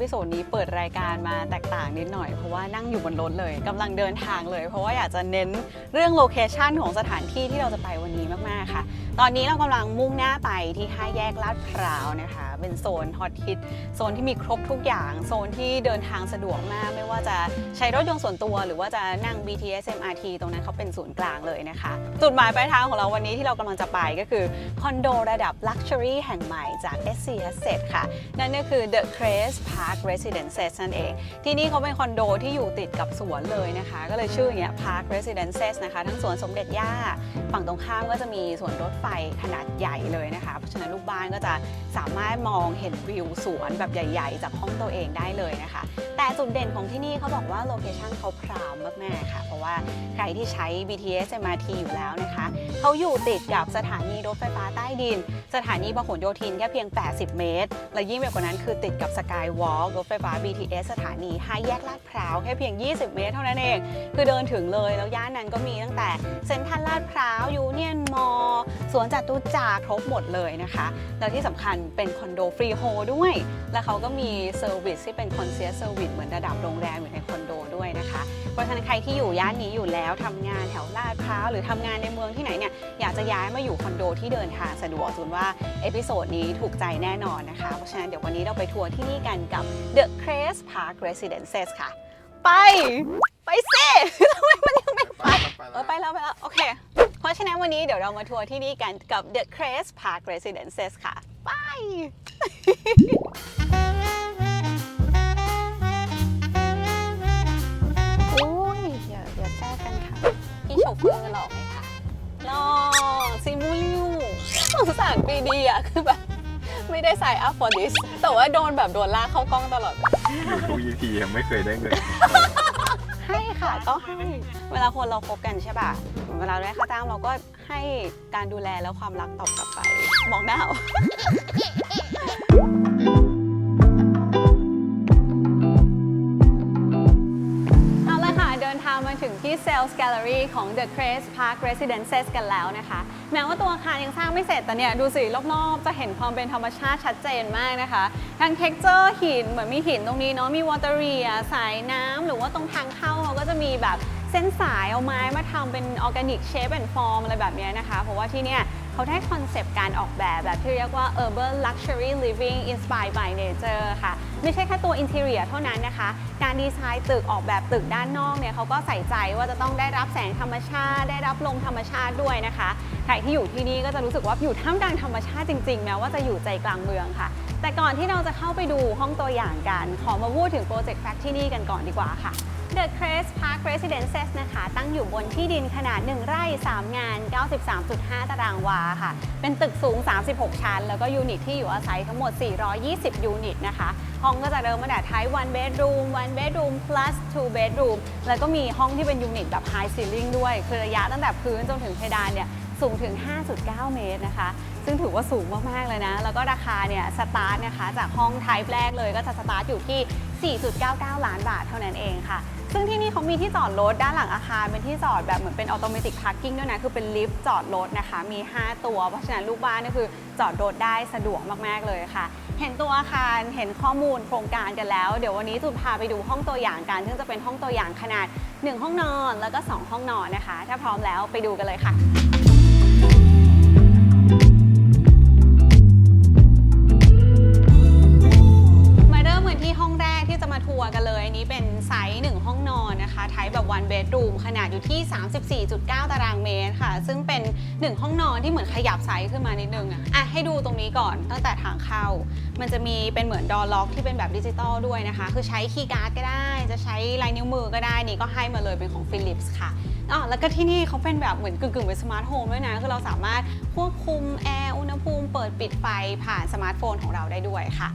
พิโซดนี้เปิดรายการมาแตกต่างนิดหน่อยเพราะว่านั่งอยู่บนรถเลยกำลังเดินทางเลย เพราะว่าอยากจะเน้นเรื่องโลเคชันของสถานที่ที่เราจะไปวันนี้มากๆค่ะ ตอนนี้เรากำลังมุ่งหน้าไปที่ห้าแยกลาดพร้าวนะคะ เป็นโซนฮอตฮิตโซนที่มีครบทุกอย่าง โซนที่เดินทางสะดวกมาก ไม่ว่าจะใช้รถยนต์ส่วนตัว หรือว่าจะนั่ง BTS MRT ตรงนั้นเขาเป็นศูนย์กลางเลยนะคะ จุดหมายปลายทางของเราวันนี้ที่เรากำลังจะไปก็คือคอนโดระดับ Luxury แห่งใหม่จาก SC Asset ค่ะ นั่นก็คือ The Crest Park Residences นั่นเอง ที่นี่เขาเป็นคอนโดที่อยู่ติดกับสวนเลยนะคะ ก็เลยชื่ออย่างเงี้ย Park Residences นะคะ ทั้งสวนสมเด็จย่า ฝั่งตรงข้ามก็จะมีสวนรถไฟขนาดใหญ่เลยนะคะ เพราะฉะนั้นลูกบ้านก็จะสามารถมองเห็นวิวสวนแบบใหญ่ ๆ จากห้องตัวเองได้เลยนะคะ แต่จุดเด่นของที่นี่เขาบอกว่าโลเคชั่นเขาพรามมากๆค่ะ เพราะว่าใครที่ใช้ BTS MRT อยู่แล้วนะคะเขาอยู่ติดกับสถานีรถไฟฟ้าใต้ดิน สถานีพหลโยธินแค่เพียง 80 เมตร และยิ่งไปกว่านั้นคือติดกับสกายวอล์กรถไฟฟ้า BTS สถานีห้าแยกลาดพร้าวแค่เพียง 20 เมตรเท่านั้นเอง คือเดินถึงเลยแล้วย่านนั้นก็มีตั้งแต่เซ็นทรัลลาดพร้าวยูเนียนมอลสวนจตุจักรครบหมดเลยนะคะ แล้วที่สำคัญเป็นคอนโดฟรีโฮด้วย แล้วเขาก็มีเซอร์วิสที่เป็นคอนเซียร์เซอร์วิสเหมือนระดับโรงแรมอยู่ในคอนโด เพราะฉะนั้นใครที่อยู่ย่านนี้อยู่แล้วทำงานแถวลาดพร้าวหรือทำงานในเมืองที่ไหนเนี่ยอยากจะย้ายมาอยู่คอนโดที่เดินทางสะดวกจุนว่าเอพิโซดนี้ถูกใจแน่นอนนะคะ เพราะฉะนั้นเดี๋ยววันนี้เราไปทัวร์ที่นี่กันกับ The Crest Park Residences ค่ะ ไป ไปเซ่ทำไมมันยังไม่ไปเออไปแล้วไปแล้ว โอเค เพราะฉะนั้นวันนี้เดี๋ยวเรามาทัวร์ที่นี่กันกับ The Crest Park Residences ค่ะ ไป พี่โชเฟอร์หล่อไหมคะหล่อซิมูลิวสงสารปีดีอะคือแบบไม่ได้ใส่ up for this แต่ว่าโดนแบบโดนลากเข้ากล้องตลอด อยู่ทุก EP ยังไม่เคยได้เงิน ให้ค่ะก็ให้เวลาคนเราคบกันใช่ป่ะเวลาได้ค่าจ้างเราก็ให้การดูแลแล้วความรักตอบกลับไปมองหน้าเอาเอา ที่ Sales Gallery ของ The Crest Park Residences กันแล้วนะคะ แม้ว่าตัวอาคารยังสร้างไม่เสร็จแต่เนี่ยดูสิรอบๆ จะเห็นความเป็นธรรมชาติชัดเจนมากนะคะ ทั้ง texture หินเหมือนมีหินตรงนี้เนาะมี water r e สายน้ำหรือว่าตรงทางเข้าเขาก็จะมีแบบเส้นสายเอาไม้มาทำเป็น organic shape and form อะไรแบบเนี้ยนะคะ เพราะว่าที่เนี่ยเขาได้คอนเซปต์การออกแบบแบบที่เรียกว่า urban luxury living inspired by nature ค่ะ ไม่ใช่แค่ตัว interior เท่านั้นนะคะ การดีไซน์ตึกออกแบบตึกด้านนอกเนี่ยเขาก็ใส่ใจว่าจะต้องได้รับแสงธรรมชาติ ได้รับลมธรรมชาติด้วยนะคะใครที่อยู่ที่นี่ก็จะรู้สึกว่าอยู่ท่ามกลางธรรมชาติจริงๆแม้ว่าจะอยู่ใจกลางเมืองค่ะ แต่ก่อนที่เราจะเข้าไปดูห้องตัวอย่างกัน ขอมาพูดถึงโปรเจกต์แฟคที่นี่กันก่อนดีกว่าค่ะ The Crest Park Residences นะคะ ตั้งอยู่บนที่ดินขนาด 1 ไร่ 3 งาน 93.5 ตารางวาค่ะ เป็นตึกสูง 36 ชั้น แล้วก็ยูนิตที่อยู่อาศัยทั้งหมด 420 ยูนิตนะคะ ห้องก็จะเริ่มมาแต่ท้าย one bedroom one bedroom plus two bedroom แล้วก็มีห้องที่เป็นยูนิตแบบ high ceiling ด้วย คือระยะตั้งแต่พื้นจนถึงเพดานเนี่ยสูงถึง 5.9 เมตรนะคะ ซึ่งถือว่าสูงมาก ๆ เลยนะ แล้วก็ราคาเนี่ยสตาร์ทนะคะ จากห้องไทป์แรกเลยก็จะสตาร์ทอยู่ที่ 4.99 ล้านบาทเท่านั้นเองค่ะ ซึ่งที่นี่เขามีที่จอดรถด้านหลังอาคารเป็นที่จอดแบบเหมือนเป็นออโตเมติกพาร์กิ้งด้วยนะ คือเป็นลิฟต์จอดรถนะคะ มี 5 ตัว เพราะฉะนั้นลูกบ้านก็คือจอดรถได้สะดวกมาก ๆ เลยค่ะ เห็นตัวอาคารเห็นข้อมูลโครงการกันแล้ว เดี๋ยววันนี้จุนพาไปดูห้องตัวอย่างกัน ซึ่งจะเป็นห้องตัวอย่างขนาด 1 ห้องนอนแล้วก็ 2 ห้องนอนนะคะ ถ้าพร้อมแล้วไปดูกันเลยค่ะมาเริ่มกันที่ห้องแรกที่จะมาทัวร์กันเลยอันนี้เป็น 1 b e d r o o m ขนาดอยู่ที่ 34.9 ตารางเมตรค่ะ ซึ่งเป็น 1 ห้องนอนที่เหมือนขยับไซส์ขึ้นมานิดนึงอะอะให้ดูตรงนี้ก่อนตั้งแต่ทางเข้า มันจะมีเป็นเหมือนดอล็อกที่เป็นแบบดิจิตอลด้วยนะคะ คือใช้คีย์การ์ดก็ได้ จะใช้ลายนิ้วมือก็ได้ นี่ก็ให้มาเลยเป็นของ Philips ค่ะอ๋อแล้วก็ที่นี่เขาเป็นแบบเหมือนกึ่งๆเป็นสมาร์ทโฮมด้วยนะ คือเราสามารถควบคุมแอร์อุณหภูมิเปิดปิดไฟผ่านสมาร์ทโฟนของเราได้ด้วยค่ะ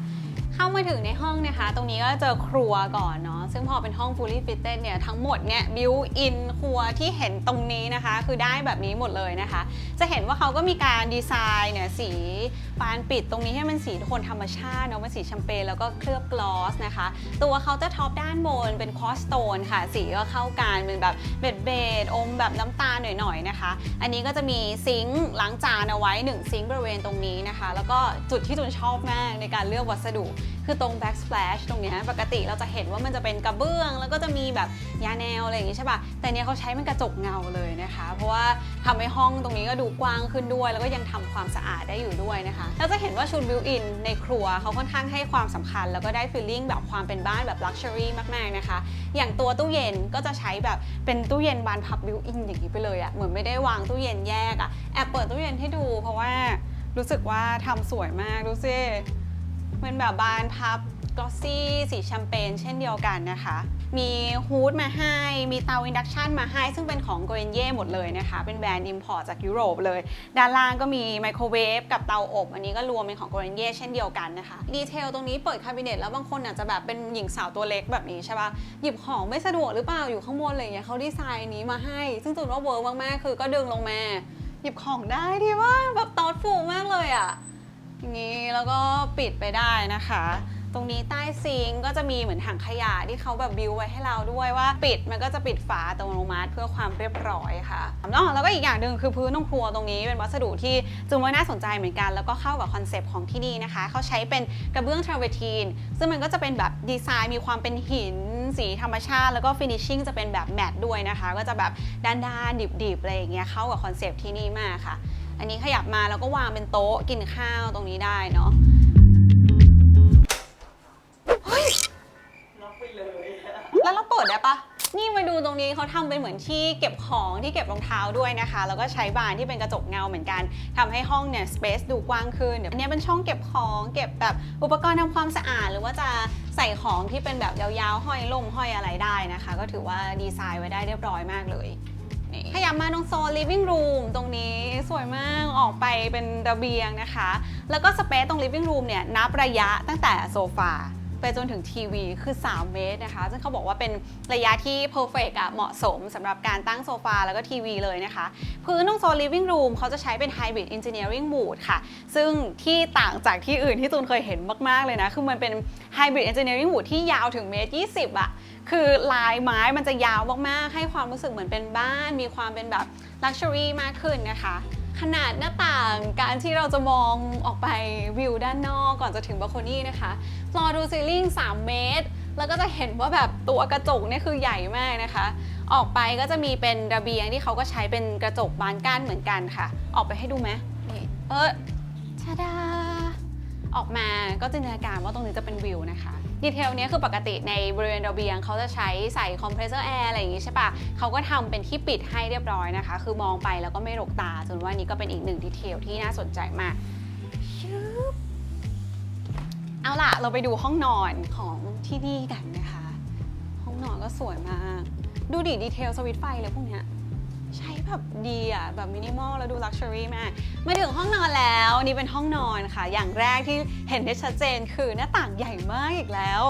เข้ามาถึงในห้องนะคะ ตรงนี้ก็เจอครัวก่อนเนาะซึ่งพอเป็นห้อง fully fitted เนี่ยทั้งหมดเนี่ย built in ครัวที่เห็นตรงนี้นะคะ คือได้แบบนี้หมดเลยนะคะ จะเห็นว่าเขาก็มีการดีไซน์เนี่ยสีบานปิดตรงนี้ให้มันสีโทนธรรมชาติเนาะเป็นสีแชมเปญแล้วก็เคลือบกลอสนะคะ ตัวเคาน์เตอร์ท็อปด้านบนเป็นคอสโตนค่ะ สีก็เข้ากันเป็นแบบเบดเบดอมแบบน้ำตาลหน่อยๆนะคะ อันนี้ก็จะมีซิงค์ล้างจานเอาไว้ 1 ซิงค์บริเวณตรงนี้นะคะ แล้วก็จุดที่จุนชอบมากในการเลือกวัสดุ คือตรง backsplash ตรงเนี้ยปกติเราจะเห็นว่ามันจะเป็นกระเบื้อง แล้วก็จะมีแบบยาแนวอะไรอย่างงี้ใช่ปะแต่เนี้ยเขาใช้เป็นกระจกเงาเลยนะคะ เพราะว่าทำให้ห้องตรงนี้ก็ดูกว้างขึ้นด้วย แล้วก็ยังทำความสะอาดได้อยู่ด้วยนะคะแล้วจะเห็นว่าชุดบิวอินในครัวเขาค่อนข้างให้ความสำคัญ แล้วก็ได้ฟีลลิ่งแบบความเป็นบ้านแบบ luxury มากๆนะคะ อย่างตัวตู้เย็นก็จะใช้แบบเป็นตู้เย็นบานพับบิวอินอย่างนี้ไปเลยอะเหมือนไม่ได้วางตู้เย็นแยกอะแอบเปิดตู้เย็นให้ดู เพราะว่ารู้สึกว่าทำสวยมากดูสิเป็นแบบบานพับ กลอสซี่สีแชมเปญเช่นเดียวกันนะคะ มีฮูดมาให้ มีเตาอินดักชันมาให้ ซึ่งเป็นของโกเอนเย่หมดเลยนะคะ เป็นแบรนด์อิมพอร์ตจากยุโรปเลย ด้านล่างก็มีไมโครเวฟกับเตาอบ อันนี้ก็รวมเป็นของโกเอนเย่เช่นเดียวกันนะคะ ดีเทลตรงนี้เปิดคาบิเนตแล้วบางคนอาจจะแบบเป็นหญิงสาวตัวเล็กแบบนี้ใช่ปะหยิบของไม่สะดวกหรือเปล่าอยู่ข้างบนอะไรอย่างเงี้ยเขาดีไซน์นี้มาให้ ซึ่งจุดว่าเวิร์กมากๆคือก็ดึงลงมาหยิบของได้ดีว่าแบบตอดฟูมากเลยอะอย่างนี้แล้วก็ปิดไปได้นะคะ ตรงนี้ใต้ซิงก์ก็จะมีเหมือนถังขยะที่เขาแบบบิวไว้ให้เราด้วยว่า ปิดมันก็จะปิดฝาอัตโนมัติเพื่อความเรียบร้อยค่ะอ๋อแล้วก็อีกอย่างหนึ่งคือพื้นตรงครัวตรงนี้เป็นวัสดุที่จุงว่าน่าสนใจเหมือนกัน แล้วก็เข้ากับคอนเซปต์ของที่นี่นะคะเขาใช้เป็นกระเบื้องทราเวทีนซึ่งมันก็จะเป็นแบบดีไซน์มีความเป็นหินสีธรรมชาติ แล้วก็ฟินิชชิ่งจะเป็นแบบแมตต์ด้วยนะคะ ก็จะแบบด้านๆดิบๆอะไรอย่างเงี้ยเข้ากับคอนเซปต์ที่นี่มากค่ะ อันนี้ขยับมาแล้วก็วางเป็นโต๊ะกินข้าวตรงนี้ได้เนาะ นูตรงนี้เขาทำเป็นเหมือนที่เก็บของที่เก็บรองเท้าด้วยนะคะ แล้วก็ใช้บานที่เป็นกระจกเงาเหมือนกันทำให้ห้องเนี่ยสเปซดูกว้างขึ้นเดี๋ยวอันนี้เป็นช่องเก็บของเก็บแบบอุปกรณ์ทำความสะอาด หรือว่าจะใส่ของที่เป็นแบบยาวๆห้อยล่มห้อยอะไรได้นะคะ ก็ถือว่าดีไซน์ไว้ได้เรียบร้อยมากเลยขยับมาตรงโซน living room ตรงนี้สวยมากออกไปเป็นระเบียงนะคะ แล้วก็สเปซตรง living room เนี่ยนับระยะตั้งแต่โซฟา ไปจนถึงทีวีคือ 3 เมตรนะคะ ซึ่งเขาบอกว่าเป็นระยะที่ perfect อะเหมาะสมสำหรับการตั้งโซฟาแล้วก็ทีวีเลยนะคะ พื้นตรงโซน living room เขาจะใช้เป็น hybrid engineering wood ค่ะ ซึ่งที่ต่างจากที่อื่นที่ตูนเคยเห็นมาก ๆ เลยนะ คือมันเป็น hybrid engineering wood ที่ยาวถึงเมตร20อะคือลายไม้มันจะยาวมาก ๆ ให้ความรู้สึกเหมือนเป็นบ้าน มีความเป็นแบบ luxury มากขึ้นนะคะขนาดหน้าต่างการที่เราจะมองออกไปวิวด้านนอกก่อนจะถึงบ a ลคนี่นะคะ floor to ceiling 3เมตร แล้วก็จะเห็นว่าแบบตัวกระจกเนี่ยคือใหญ่มากนะคะ ออกไปก็จะมีเป็นระเบียงที่เขาก็ใช้เป็นกระจกบานกั้นเหมือนกันค่ะ ออกไปให้ดูไหมนี่เออชาดา ออกมาก็จินตนาการว่าตรงนี้จะเป็นวิวนะคะดีเทลนี้คือปกติในบริเวณระเบียงเขาจะใช้ใส่คอมเพรสเซอร์แอร์อะไรอย่างงี้ใช่ปะเขาก็ทำเป็นที่ปิดให้เรียบร้อยนะคะ คือมองไปแล้วก็ไม่รกตาจนว่านี่ก็เป็นอีกหนึ่งดีเทลที่น่าสนใจมากชึบ เอาล่ะ เราไปดูห้องนอนของที่นี่กันนะคะ ห้องนอนก็สวยมาก ดูดิดีเทลสวิตช์ไฟเลยพวกเนี้ยใช้แบบดีอะ แบบมินิมอลแล้วดูลักชัวรี่มาก มาถึงห้องนอนแล้วนี่เป็นห้องนอนค่ะ อย่างแรกที่เห็นได้ชัดเจนคือหน้าต่างใหญ่มากอีกแล้ว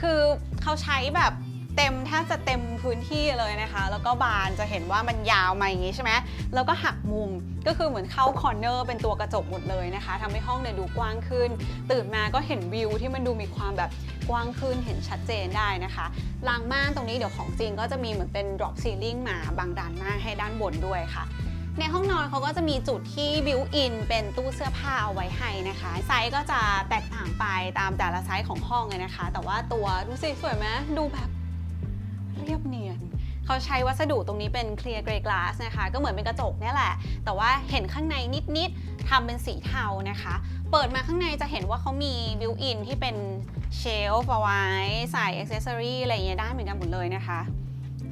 คือเขาใช้แบบ เต็มแทบจะเต็มพื้นที่เลยนะคะ แล้วก็บานจะเห็นว่ามันยาวมาอย่างนี้ใช่ไหมแล้วก็หักมุมก็คือเหมือนเข้าคอร์เนอร์เป็นตัวกระจกหมดเลยนะคะทำให้ห้องเนี่ยดูกว้างขึ้น ตื่นมาก็เห็นวิวที่มันดูมีความแบบกว้างขึ้นเห็นชัดเจนได้นะคะรางม่านตรงนี้เดี๋ยวของจริงก็จะมีเหมือนเป็น drop ceiling มาบางด้านหน้าให้ด้านบนด้วยค่ะในห้องนอนเขาก็จะมีจุดที่บิวอินเป็นตู้เสื้อผ้าเอาไว้ให้นะคะ ไซส์ก็จะแตกต่างไปตามแต่ละไซส์ของห้องเลยนะคะ แต่ว่าตัวดูสิสวยไหมดูแบบ เรียบเนียนเขาใช้วัสดุตรงนี้เป็น clear gray glass นะคะ ก็เหมือนเป็นกระจกนี่แหละ แต่ว่าเห็นข้างในนิดๆทำเป็นสีเทานะคะ เปิดมาข้างในจะเห็นว่าเขามีบิวอินที่เป็นเชลฟ์เอาไว้ใส่อ c เซสซอรี่อะไรอย่างเงี้ยได้เหมือนกันหมดเลยนะคะ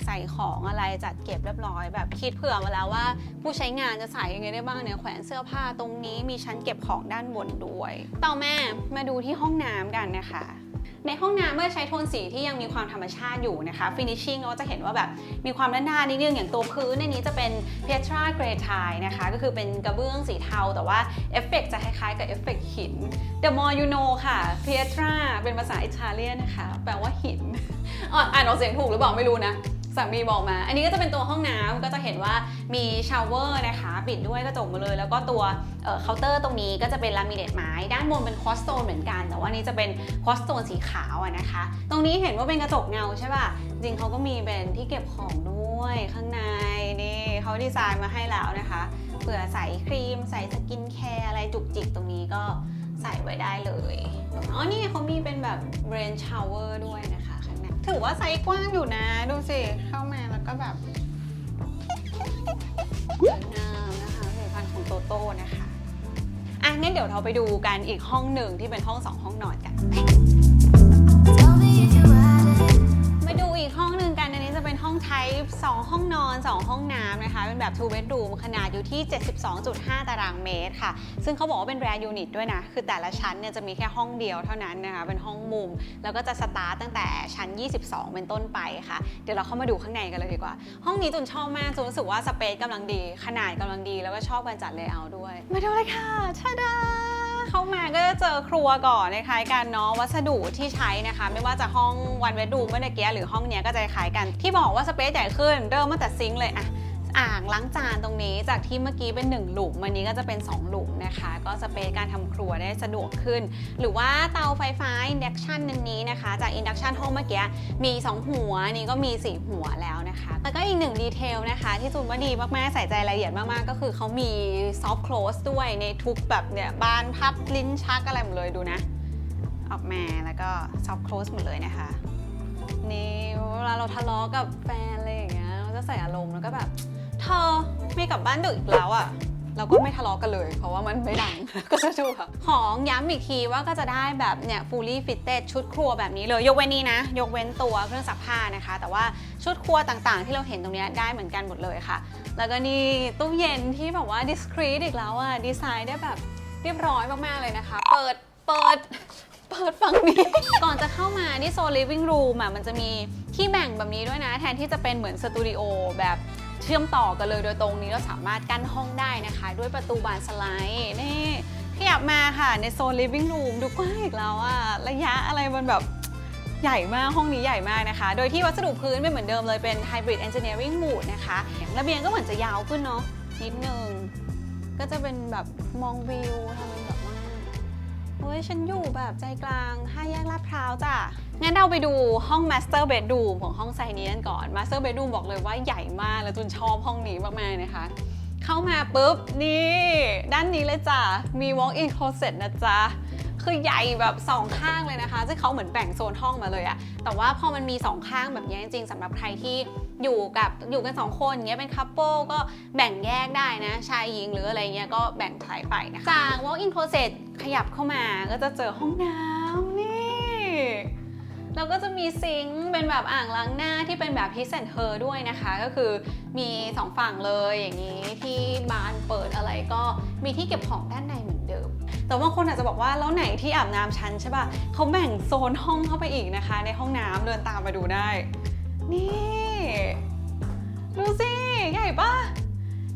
ใส่ของอะไรจัดเก็บเรียบร้อย แบบคิดเผื่อมาแล้วว่า ผู้ใช้งานจะใส่ยังไงได้บ้างเนี่ยแขวนเสื้อผ้าตรงนี้มีชั้นเก็บของด้านบนด้วย ต่อมามาดูที่ห้องน้ำกันนะคะ ในห้องน้ำเมื่อใช้โทนสีที่ยังมีความธรรมชาติอยู่นะคะฟิเนชชิ่งก็จะเห็นว่าแบบมีความด้านๆนิดนึงอย่างตัวพื้นในนี้จะเป็น Petra Grey Tile นะคะก็คือเป็นกระเบื้องสีเทา แต่ว่าเอฟเฟกต์จะคล้ายๆกับเอฟเฟกต์หิน The more you know ค่ะเพทราเป็นภาษาอิตาเลียนนะคะ แปลว่าหินอะอ่านออกเสียงถูกหรือเปล่าไม่รู้นะ สามีบอกมา อันนี้ก็จะเป็นตัวห้องน้ำก็จะเห็นว่ามีชาวเวอร์นะคะ ปิดด้วยกระจกมาเลย แล้วก็ตัวเคาน์เตอร์ตรงนี้ก็จะเป็นลามิเนตไม้ ด้านบนเป็นคอสโตนเหมือนกัน แต่ว่านี้จะเป็นคอสโตนสีขาวอะนะคะ ตรงนี้เห็นว่าเป็นกระจกเงาใช่ป่ะ จริงเขาก็มีเป็นที่เก็บของด้วยข้างในนี่เขาดีไซน์มาให้แล้วนะคะเผื่อใส่ครีม ใส่สกินแคร์อะไรจุกจิกตรงนี้ก็ใส่ไว้ได้เลย อ๋อ นี่เขามีเป็นแบบ rain shower ด้วยนะคะ ถือว่าไซส์กว้างอยู่นะ ดูสิ เข้ามาแล้วก็แบบสวยงามนะคะผลิตภัณฑ์ของโตโต้นะคะ อะงั้นเดี๋ยวเราไปดูกันอีกห้องหนึ่งที่เป็นห้องสองห้องนอนกัน ทป์ 2 ห้องนอน 2 ห้องน้ำนะคะ เป็นแบบ two bedroom ขนาดอยู่ที่ 72.5 ตารางเมตรค่ะ ซึ่งเขาบอกว่าเป็น rare unit ด้วยนะ คือแต่ละชั้นเนี่ยจะมีแค่ห้องเดียวเท่านั้นนะคะ เป็นห้องมุม แล้วก็จะสตาร์ตตั้งแต่ชั้น 22 เป็นต้นไปค่ะ เดี๋ยวเราเข้ามาดูข้างในกันเลยดีกว่า ห้องนี้จุนชอบมากจุนรู้สึกว่าสเปซกำลังดี ขนาดกำลังดี แล้วก็ชอบการจัดเลเยอร์ด้วย มาดูเลยค่ะชาดา เข้ามาก็จะเจอครัวก่อนคล้ายกันเนาะวัสดุที่ใช้นะคะ ไม่ว่าจะห้องวันเวดูเมื่อกี้หรือห้องเนี้ยก็จะคล้ายกันที่บอกว่าสเปซใหญ่ขึ้นเริ่มตั้งแต่ซิงค์เลยอะ อ่างล้างจานตรงนี้จากที่เมื่อกี้เป็น 1 หลุมวันนี้ก็จะเป็น 2 หลุมนะคะ ก็สเปซการทำครัวได้สะดวกขึ้น หรือว่าเตาไฟฟ้า induction อันนี้นะคะ จาก induction ห้องเมื่อกี้มี 2 หัวนี้ก็มี 4 หัวแล้วนะคะ แล้วก็อีกหนึ่งดีเทลนะคะ ที่จูนว่าดีมากๆใส่ใจรายละเอียดมาก ๆ ก็คือเขามี soft close ด้วยในทุกแบบเนี่ยบานพับลิ้นชักอะไรหมดเลยดูนะ ออกมาแล้วก็ soft close หมดเลยนะคะนี่เวลาเราทะเลาะกับแฟนอะไรอย่างเงี้ยเราจะใส่อารมณ์แล้วก็แบบ เธอไม่กลับบ้านดึกอีกแล้วอะ่ะเราก็ไม่ทะเลาะกันเลย เพราะว่ามันไม่ดัง ก็จะดูค่ะของย้ำอีกทีว่าก็จะได้แบบเนี่ย fully fitted ชุดครัวแบบนี้เลย ยกเว้นนี้นะ ยกเว้นตัวเครื่องซักผ้านะคะ แต่ว่าชุดครัวต่างๆ ที่เราเห็นตรงนี้ได้เหมือนกันหมดเลยค่ะ แล้วก็นี่ตู้เย็นที่แบบว่า discreet อีกแล้วอะดีไซน์ได้แบบเรียบร้อยมากๆเลยนะคะ เปิดเปิดเปิดฝั่งนี้ ก่อนจะเข้ามาที่โซน living room อะมันจะมีที่แบ่งแบบนี้ด้วยนะ แทนที่จะเป็นเหมือนสตูดิโอแบบ เชื่อมต่อกันเลยโดยตรงนี้เราสามารถกั้นห้องได้นะคะ ด้วยประตูบานสไลด์นี่ขยับมาค่ะในโซน living room ดูกว้างอีกแล้วอะระยะอะไรมันแบบใหญ่มากห้องนี้ใหญ่มากนะคะ โดยที่วัสดุพื้นเป็นเหมือนเดิมเลยเป็น hybrid engineering wood นะคะระเบียงก็เหมือนจะยาวขึ้นเนาะนิดนึงก็จะเป็นแบบมองวิวทำเป็นแบบว่าเฮ้ยฉันอยู่แบบใจกลางห้าแยกลาดพร้าวจ้ะ งั้นเราไปดูห้อง Master Bedroom ของห้องไซนี้กันก่อน Master Bedroom บอกเลยว่าใหญ่มากแล้วจุนชอบห้องนี้มากๆนะคะ เข้ามาปุ๊บ นี่ ด้านนี้เลยจ้ะ มี walk-in closet นะจ๊ะ คือใหญ่แบบสองข้างเลยนะคะซึ่งเขาเหมือนแบ่งโซนห้องมาเลยอะแต่ว่าพอมันมีสองข้างแบบนี้จริงๆสำหรับใครที่อยู่กับอยู่กันสองคนอย่างเงี้ยเป็นคัพเปิลก็แบ่งแยกได้นะ ชายหญิงหรืออะไรเงี้ยก็แบ่งถ่ายไปนะคะจาก walk-in closet ขยับเข้ามาก็จะเจอห้องน้ำนี่ แล้วก็จะมีซิงค์เป็นแบบอ่างล้างหน้าที่เป็นแบบ his and her ด้วยนะคะ ก็คือมีสองฝั่งเลยอย่างนี้ที่บานเปิดอะไรก็มีที่เก็บของด้านในเหมือนเดิม แต่ว่าคนอาจจะบอกว่าแล้วไหนที่อาบน้ำชั้นใช่ป่ะเขาแบ่งโซนห้องเข้าไปอีกนะคะ ในห้องน้ำเดินตามมาดูได้ นี่ ดูสิ ใหญ่ปะ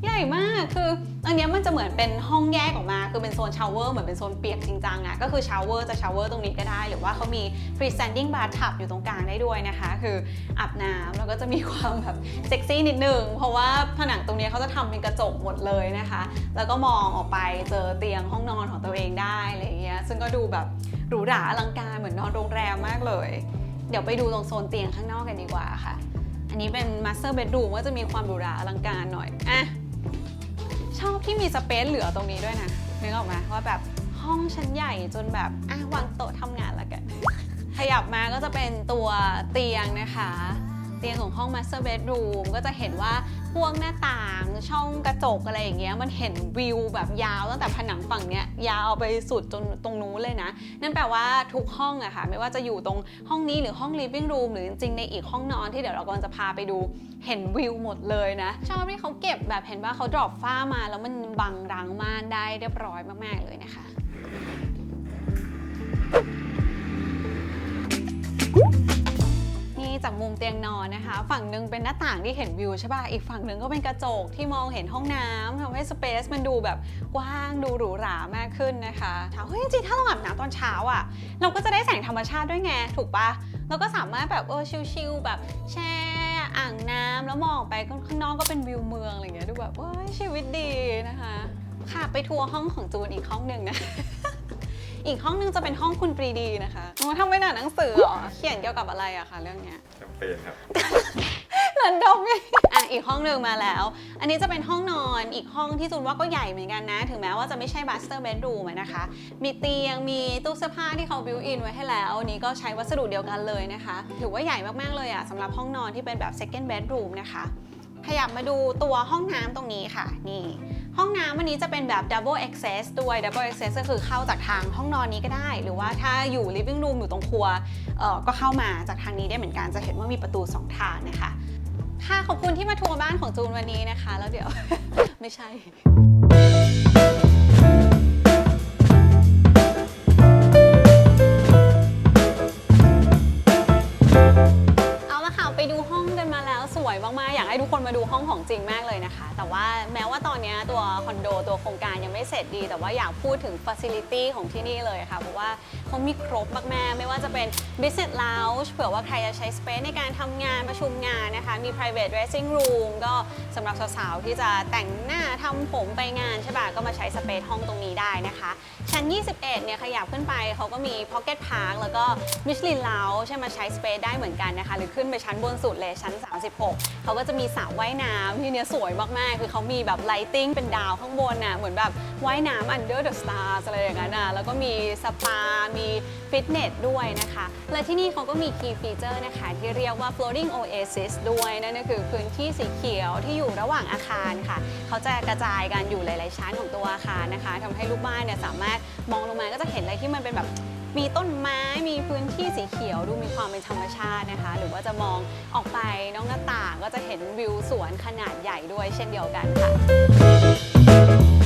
ใหญ่มากคือ อันนี้มันจะเหมือนเป็นห้องแยกออกมา คือเป็นโซนชาวเวอร์เหมือนเป็นโซนเปียกจริงจังอะก็คือชาวเวอร์จะชาวเวอร์ตรงนี้ก็ได้ หรือว่าเขามี freestanding bathtub อยู่ตรงกลางได้ด้วยนะคะ คืออาบน้ำแล้วก็จะมีความแบบเซ็กซี่นิดนึง เพราะว่าผนังตรงนี้เขาจะทำเป็นกระจกหมดเลยนะคะ แล้วก็มองออกไปเจอเตียงห้องนอนของตัวเองได้อะไรอย่างเงี้ย ซึ่งก็ดูแบบหรูหราอลังการเหมือนนอนโรงแรมมากเลย เดี๋ยวไปดูตรงโซนเตียงข้างนอกกันดีกว่าค่ะ อันนี้เป็น master bedroom ก็จะมีความหรูหราอลังการหน่อย อะ ชอบที่มีสเปซเหลือตรงนี้ด้วยนะนึกออกไหมว่าแบบห้องชั้นใหญ่จนแบบอะวางโต๊ะทำงานแล้วกัน ขยับมาก็จะเป็นตัวเตียงนะคะ เตียงของห้อง master bedroom ก็จะเห็นว่า พวกหน้าต่างช่องกระจกอะไรอย่างเงี้ยมันเห็นวิวแบบยาวตั้งแต่ผนังฝั่งเนี้ยยาวไปสุดจนตรงนู้นเลยนะ นั่นแปลว่าทุกห้องอะค่ะ ไม่ว่าจะอยู่ตรงห้องนี้หรือห้อง living room หรือจริงๆในอีกห้องนอนที่เดี๋ยวเรากำลังจะพาไปดูเห็นวิวหมดเลยนะ ชอบที่เขาเก็บแบบเห็นว่าเขาดรอปฝ้ามา แล้วมันบังรังม่านได้เรียบร้อยมากๆเลยนะคะ จากมุมเตียงนอนนะคะ ฝั่งหนึ่งเป็นหน้าต่างที่เห็นวิวใช่ป่ะ อีกฝั่งหนึ่งก็เป็นกระจกที่มองเห็นห้องน้ำทำให้สเปซมันดูแบบกว้างดูหรูหรามากขึ้นนะคะถามเฮ้ยจริงถ้าเราอาบน้ำตอนเช้าอะ่ะ เราก็จะได้แสงธรรมชาติด้วยไงถูกปะเราก็สามารถแบบเออชิลๆแบบแช่อ่างน้ำแล้วมองไปข้างนอกก็เป็นวิวเมืองอะไรเงี้ยดูแบบเว้ยชีวิตดีนะคะค่ะไปทัวร์ห้องของจูนอีกห้องหนึ่งนะอีกห้องหนึงจะเป็นห้องคุณปรีดีนะคะโอ้ทำไม่หนังหนังสือเหรอเขียนเกี่ยวกับอะไรอะคะเรื่องเนี้ย แคมเปญครับเรามือนดมเลยอะอีกห้องหนึ่งมาแล้ว อันนี้จะเป็นห้องนอนอีกห้องที่จูนว่าก็ใหญ่เหมือนกันนะ ถึงแม้ว่าจะไม่ใช่ master bedroom อะนะคะ มีเตียงมีตู้เสื้อผ้าที่เขา built in ไว้ให้แล้วอันนี้ก็ใช้วัสดุเดียวกันเลยนะคะ ถือว่าใหญ่มากๆเลยอะสำหรับห้องนอนที่เป็นแบบ second bedroom นะคะ ขยับมาดูตัวห้องน้ำตรงนี้ค่ะ นี่ ห้องน้ำวันนี้จะเป็นแบบ double access ด้วย double access ก็คือเข้าจากทางห้องนอนนี้ก็ได้ หรือว่าถ้าอยู่ living room อยู่ตรงครัวก็เข้ามาจากทางนี้ได้เหมือนกันจะเห็นว่ามีประตู 2 ทางนะคะค่ะขอบคุณที่มาทัวร์บ้านของจูนวันนี้นะคะ แล้วเดี๋ยว ไม่ใช่เอาละค่ะไปดูห้องกันมาแล้วสวยมากๆ อยากให้ทุกคนมาดูห้องของจริงมากเลยนะคะ แต่ว่าแม้ว่า อนนี้ตัวคอนโดตัวโครงการยังไม่เสร็จดี แต่ว่าอยากพูดถึงฟ a ซิลิตี้ของที่นี่เลยค่ะ เพราะว่าเขามีครบมากๆไม่ว่าจะเป็น business lounge เผื่อว่าใครจะใช้ space ในการทำงานประชุมงานนะคะ มี private dressing room ก็สำหรับสาวๆ ที่จะแต่งหน้าทำผมไปงานใช่ป่ะ ก็มาใช้สเปซห้องตรงนี้ได้นะคะ ชั้น 21 เนี่ยขยับขึ้นไปเขาก็มี Pocket Park แล้วก็ Michelin Lounge ใช่มาใช้สเปซได้เหมือนกันนะคะ หรือขึ้นไปชั้นบนสุดเลยชั้น 36 เขาก็จะมีสระว่ายน้ำที่เนี่ยสวยมากๆ คือเขามีแบบไ lighting เป็นดาวข้างบนน่ะเหมือนแบบว่ายน้ำ under the stars อะไรอย่างนั้นน่ะแล้วก็มีสปา มีฟิตเนสด้วยนะคะ และที่นี่เขาก็มี key feature นะคะที่เรียกว่า floating oasis ด้วยนั่นก็คือพื้นที่สีเขียวที่อยู่ระหว่างอาคารค่ะ เขาจะกระจายกันอยู่หลาย ๆ ชั้นของตัวอาคารนะคะทำให้ลูกบ้านเนี่ยสามารถมองลงมาก็จะเห็นอะไรที่มันเป็นแบบมีต้นไม้มีพื้นที่สี ยวดูมีความเป็นธรรมชาตินะคะ หรือว่าจะมองออกไปนอกหน้าต่างก็จะเห็นวิวสวนขนาดใหญ่ด้วยเช่นเดียวกันค่ะ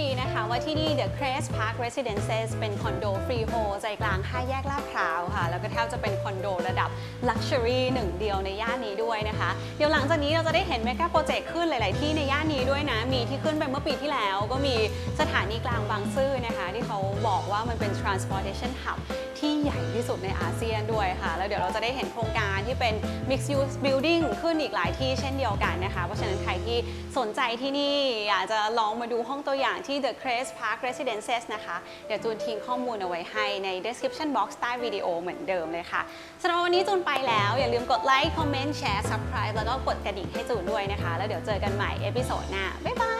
ทีนะคะว่าที่นี่ The Crest Park Residences เป็นคอนโดฟรีโฮใจกลาง5แยกลาดพร้าวค่ะ แล้วก็แทบจะเป็นคอนโดระดับ Luxury หนึ่งเดียวในย่านนี้ด้วยนะคะ เดี๋ยวหลังจากนี้เราจะได้เห็น Mega Project ขึ้นหลาย ๆ ที่ในย่านนี้ด้วยนะ มีที่ขึ้นไปเมื่อปีที่แล้ว ก็มีสถานีกลางบางซื่อนะคะ ที่เขาบอกว่ามันเป็น transportation hub ที่ใหญ่ที่สุดในอาเซียนด้วยค่ะ แล้วเดี๋ยวเราจะได้เห็นโครงการที่เป็น mixed use building ขึ้นอีกหลายที่เช่นเดียวกันนะคะ เพราะฉะนั้นใครที่สนใจที่นี่อยากจะลองมาดูห้องตัวอย่างที่ The Crest Park Residences นะคะ เดี๋ยวจูนทิ้งข้อมูลเอาไว้ให้ใน description box ใต้วิดีโอเหมือนเดิมเลยค่ะสำหรับวันนี้จูนไปแล้ว อย่าลืมกดไลค์คอมเมนต์แชร์ subscribe แล้วก็กดกระดิ่งให้จูนด้วยนะคะ แล้วเดี๋ยวเจอกันใหม่เอพิโซดหน้าบ๊ายบาย